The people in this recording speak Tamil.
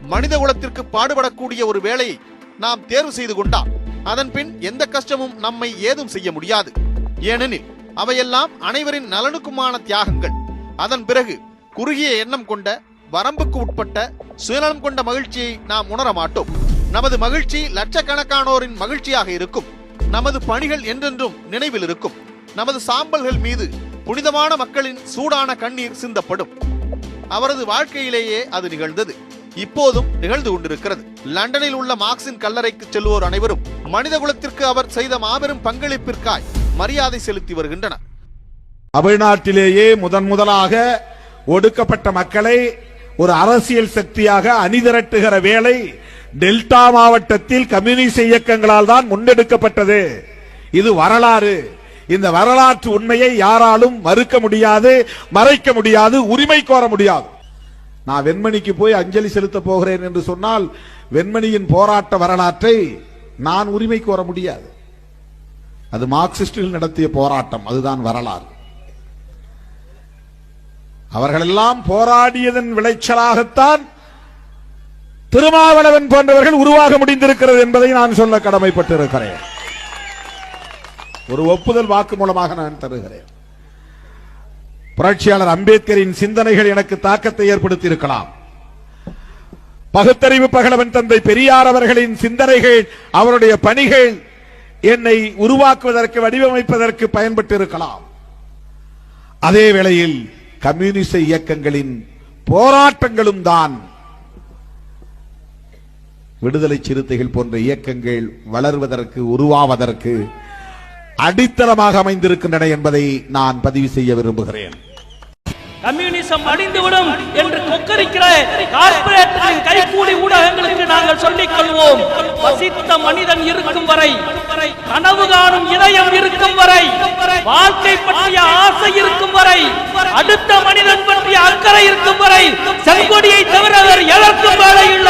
மனித குலத்திற்கு பாடுபடக்கூடிய ஒரு வேலையை நாம் தேர்வு செய்து கொண்டால் அதன் பின் எந்த கஷ்டமும் நம்மை ஏதும் செய்ய முடியாது. ஏனெனில் அவையெல்லாம் அனைவரின் நலனுக்குமான தியாகங்கள். அதன் பிறகு குறுகிய எண்ணம் கொண்ட வரம்புக்கு உட்பட்ட சுயநலம் கொண்ட மகிழ்ச்சியை நாம் உணர மாட்டோம். நமது மகிழ்ச்சி லட்சக்கணக்கானோரின் மகிழ்ச்சியாக இருக்கும். நமது பணிகள் என்றென்றும் நினைவில் இருக்கும். நமது சாம்பல்கள் மீது புனிதமான மக்களின் சூடான கண்ணீர் சிந்தப்படும். அவரது வாழ்க்கையிலேயே அது நிகழ்ந்தது. இப்போதும் நிகழ்ந்து கொண்டிருக்கிறது. லண்டனில் உள்ள மார்க்சின் கல்லறைக்கு செல்வோர் அனைவரும் மனித குலத்திற்கு அவர் செய்த மாபெரும் பங்களிப்பிற்காய் மரியாதை செலுத்தி வருகின்றனர். தமிழ்நாட்டிலேயே முதன் முதலாக ஒடுக்கப்பட்ட மக்களை ஒரு அரசியல் சக்தியாக அணிதிரட்டுகிற வேலை டெல்டா மாவட்டத்தில் கம்யூனிஸ்ட் இயக்கங்களால் தான் முன்னெடுக்கப்பட்டது. இது வரலாறு. இந்த வரலாற்று உண்மையை யாராலும் மறுக்க முடியாது மறைக்க முடியாது உரிமை கோர முடியாது. நான் வெண்மணிக்கு போய் அஞ்சலி செலுத்த போகிறேன் என்று சொன்னால் வெண்மணியின் போராட்ட வரலாற்றை நான் உரிமை கோர முடியாது. அது மார்க்சிஸ்டில் நடத்திய போராட்டம் அதுதான் வரலாறு. அவர்களெல்லாம் போராடியதன் விளைச்சலாகத்தான் திருமாவளவன் போன்றவர்கள் உருவாக முடிந்திருக்கிறது என்பதை நான் சொல்ல கடமைப்பட்டிருக்கிறேன். ஒரு ஒப்புதல் வாக்கு மூலமாக நான் தருகிறேன். புரட்சியாளர் அம்பேத்கரின் சிந்தனைகள் எனக்கு தாக்கத்தை ஏற்படுத்தி இருக்கலாம் பகுத்தறிவு பகலவன் தந்தை பெரியார் அவர்களின் சிந்தனைகள் அவருடைய பணிகள் என்னை உருவாக்குவதற்கு வடிவமைப்பதற்கு பயன்பட்டு இருக்கலாம் அதே வேளையில் கம்யூனிச இயக்கங்களின் போராட்டங்களும் தான் விடுதலை சிறுத்தைகள் போன்ற இயக்கங்கள் வளர்வதற்கு உருவாவதற்கு அடித்தளமாக அமைந்திருக்கின்றன என்பதை நான் பதிவு செய்ய விரும்புகிறேன். கம்யூனிசம் அழிந்துவிடும் என்று கொக்கரிக்கிற கார்பரேட்டரின் கைகூலி ஊடகங்களுக்கு நாங்கள் சொல்லிக் கொள்வோம். வசித்த மனிதன் இருக்கும் வரை கனவு காணும் இதயம் இருக்கும் வரை வாழ்க்கை பற்றிய ஆசை இருக்கும் வரை அடுத்த மனிதன் பற்றிய அக்கறை இருக்கும் வரை செங்கொடியை தவிர வேறு எதற்கும் வேலை இல்லை.